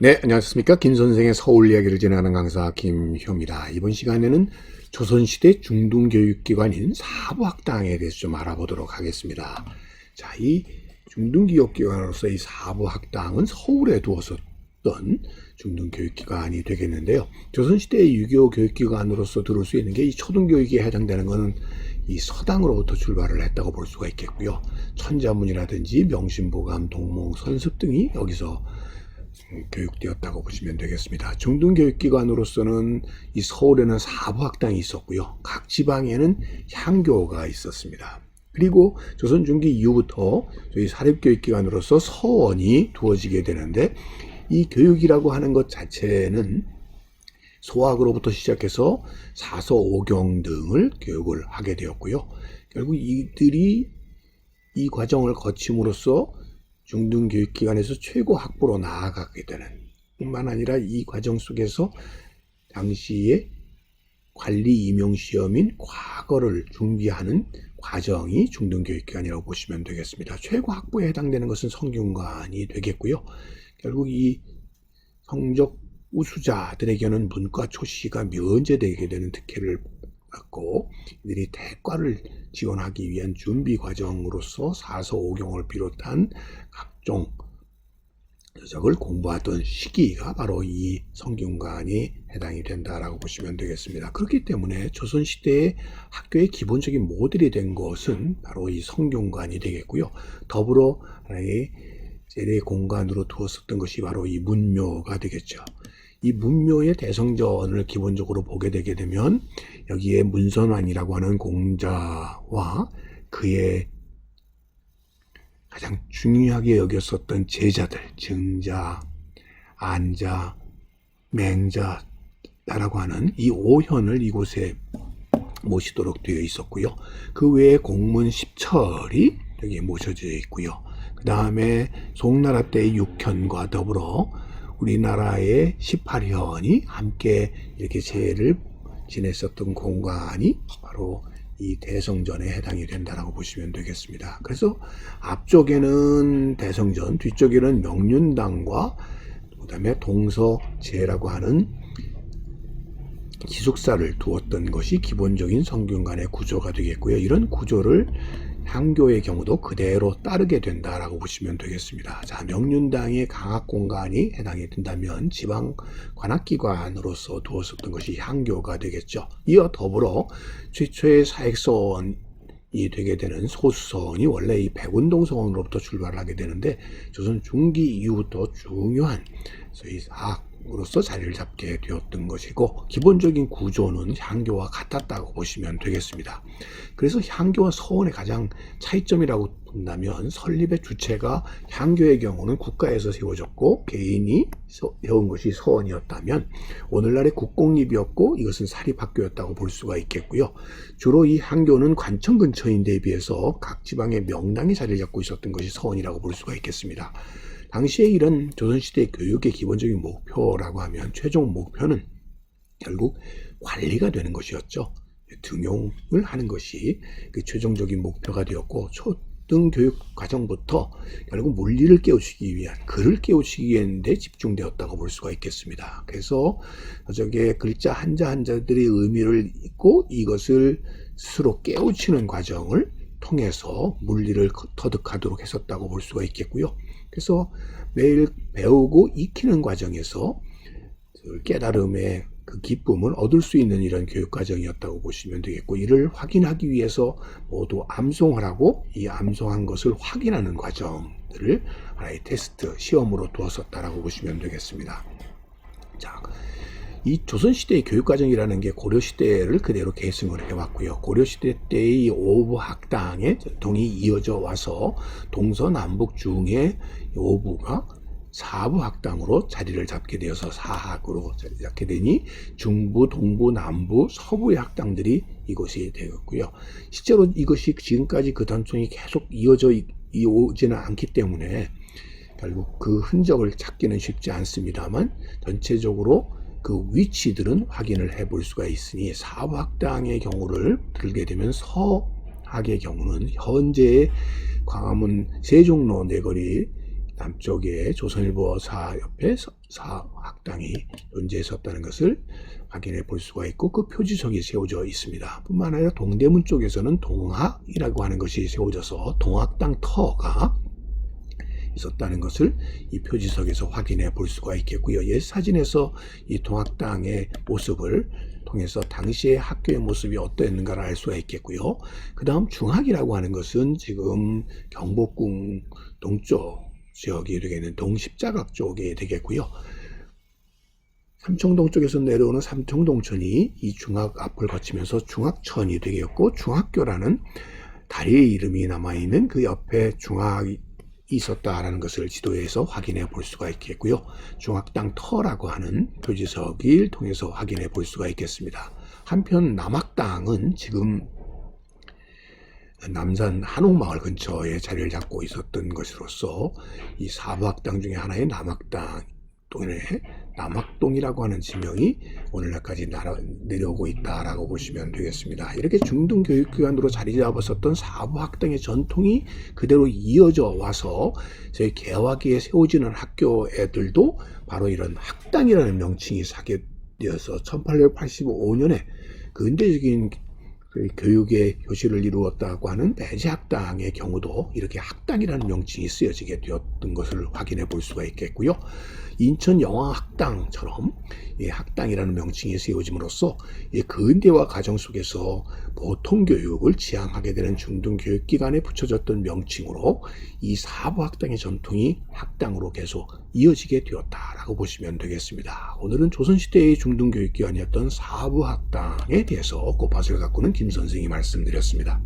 네, 안녕하십니까. 김 선생의 서울 이야기를 진행하는 강사 김효입니다. 이번 시간에는 조선시대 중등교육기관인 사부학당에 대해서 좀 알아보도록 하겠습니다. 자, 이 중등교육기관으로서 이 사부학당은 서울에 두었었던 중등교육기관이 되겠는데요. 조선시대의 유교 교육기관으로서 들을 수 있는 게 이 초등교육에 해당되는 것은 이 서당으로부터 출발을 했다고 볼 수가 있겠고요. 천자문이라든지 명심보감, 동몽, 선습 등이 여기서 교육되었다고 보시면 되겠습니다. 중등교육기관으로서는 이 서울에는 사부학당이 있었고요. 각 지방에는 향교가 있었습니다. 그리고 조선 중기 이후부터 저희 사립교육기관으로서 서원이 두어지게 되는데 이 교육이라고 하는 것 자체는 소학으로부터 시작해서 사서 오경 등을 교육을 하게 되었고요. 결국 이들이 이 과정을 거침으로써 중등교육기관에서 최고 학부로 나아가게 되는 뿐만 아니라 이 과정 속에서 당시에 관리 임용 시험인 과거를 준비하는 과정이 중등교육기관이라고 보시면 되겠습니다. 최고 학부에 해당되는 것은 성균관이 되겠고요. 결국 이 성적 우수자들에게는 문과 초시가 면제되게 되는 특혜를 받고 이들이 대과를 지원하기 위한 준비 과정으로서 사서 오경을 비롯한 각종 저작을 공부하던 시기가 바로 이 성균관이 해당이 된다라고 보시면 되겠습니다. 그렇기 때문에 조선시대의 학교의 기본적인 모델이 된 것은 바로 이 성균관이 되겠고요. 더불어 하나의 제대 공간으로 두었었던 것이 바로 이 문묘가 되겠죠. 이 문묘의 대성전을 기본적으로 보게 되게 되면 여기에 문선환이라고 하는 공자와 그의 가장 중요하게 여겼었던 제자들, 증자, 안자, 맹자라고 하는 이 오현을 이곳에 모시도록 되어 있었고요. 그 외에 공문 십철이 여기에 모셔져 있고요. 그 다음에 송나라 때의 육현과 더불어 우리나라의 18현이 함께 이렇게 제를 지냈었던 공간이 바로 이 대성전에 해당이 된다라고 보시면 되겠습니다. 그래서 앞쪽에는 대성전, 뒤쪽에는 명륜당과 그다음에 동서제라고 하는 기숙사를 두었던 것이 기본적인 성균관의 구조가 되겠고요. 이런 구조를 향교의 경우도 그대로 따르게 된다라고 보시면 되겠습니다. 자, 명륜당의 강학 공간이 해당이 된다면 지방 관학기관으로서 두었었던 것이 향교가 되겠죠. 이어 더불어 최초의 사익서원이 되게 되는 소수서원이 원래 이 백운동서원으로부터 출발을 하게 되는데 조선 중기 이후부터 중요한 소위 사학 으로서 자리를 잡게 되었던 것이고 기본적인 구조는 향교와 같았다고 보시면 되겠습니다. 그래서 향교와 서원의 가장 차이점이라고 본다면 설립의 주체가 향교의 경우는 국가에서 세워졌고 개인이 세운 것이 서원이었다면 오늘날의 국공립이었고 이것은 사립학교였다고 볼 수가 있겠고요. 주로 이 향교는 관청 근처인 데 비해서 각 지방의 명당이 자리를 잡고 있었던 것이 서원이라고 볼 수가 있겠습니다. 당시에 이런 조선시대 교육의 기본적인 목표라고 하면 최종 목표는 결국 관리가 되는 것이었죠. 등용을 하는 것이 그 최종적인 목표가 되었고 초등 교육 과정부터 결국 물리를 깨우치기 위한 글을 깨우치기 데 집중되었다고 볼 수가 있겠습니다. 그래서 저게 글자 한자 한자들의 의미를 잊고 이것을 스스로 깨우치는 과정을 통해서 물리를 터득하도록 했었다고 볼 수가 있겠고요. 그래서 매일 배우고 익히는 과정에서 그 깨달음의 그 기쁨을 얻을 수 있는 이런 교육 과정이었다고 보시면 되겠고 이를 확인하기 위해서 모두 암송하라고 이 암송한 것을 확인하는 과정들을 하나의 테스트 시험으로 두었었다라고 보시면 되겠습니다. 자, 이 조선시대의 교육과정이라는 게 고려시대를 그대로 계승을 해왔고요. 고려시대 때의 오부 학당의 전통이 이어져 와서 동서남북 중에 오부가 사부 학당으로 자리를 잡게 되어서 사학으로 잡게 되니 중부, 동부, 남부, 서부의 학당들이 이곳이 되었고요. 실제로 이것이 지금까지 그 전통이 계속 이어져 오지는 않기 때문에 결국 그 흔적을 찾기는 쉽지 않습니다만 전체적으로 그 위치들은 확인을 해 볼 수가 있으니 사부학당의 경우를 들게 되면 서학의 경우는 현재 광화문 세종로 내거리 남쪽에 조선일보사 옆에 서- 사학당이 존재했었다는 것을 확인해 볼 수가 있고 그 표지석이 세워져 있습니다. 뿐만 아니라 동대문 쪽에서는 동학이라고 하는 것이 세워져서 동학당 터가 있었다는 것을 이 표지석에서 확인해 볼 수가 있겠고요. 옛 사진에서 이 동학당의 모습을 통해서 당시의 학교의 모습이 어떠했는가를 알 수가 있겠고요. 그 다음 중학이라고 하는 것은 지금 경복궁 동쪽 지역이 되겠는 동십자각 쪽이 되겠고요. 삼청동 쪽에서 내려오는 삼청동천이 이 중학 앞을 거치면서 중학천이 되겠고 중학교라는 다리의 이름이 남아있는 그 옆에 중학이 있었다라는 것을 지도에서 확인해 볼 수가 있겠고요. 중학당 터라고 하는 표지석을 통해서 확인해 볼 수가 있겠습니다. 한편 남학당은 지금 남산 한옥마을 근처에 자리를 잡고 있었던 것으로서 이 사부학당 중에 하나의 남학당 동에 남학동이라고 하는 지명이 오늘날까지 내려오고 있다라고 보시면 되겠습니다. 이렇게 중등 교육기관으로 자리 잡았었던 사부학당의 전통이 그대로 이어져 와서 저희 개화기에 세워지는 학교 애들도 바로 이런 학당이라는 명칭이 사게 되어서 1885년에 근대적인 그 교육의 교실을 이루었다고 하는 배제학당의 경우도 이렇게 학당이라는 명칭이 쓰여지게 되었던 것을 확인해 볼 수가 있겠고요. 인천 영화학당처럼 이 학당이라는 명칭이 세워짐으로써 이 근대화 과정 속에서 보통 교육을 지향하게 되는 중등 교육기관에 붙여졌던 명칭으로 이 사부학당의 전통이 학당으로 계속 이어지게 되었다라고 보시면 되겠습니다. 오늘은 조선시대의 중등 교육기관이었던 사부학당에 대해서 꽃밭을 가꾸는 김 선생이 말씀드렸습니다.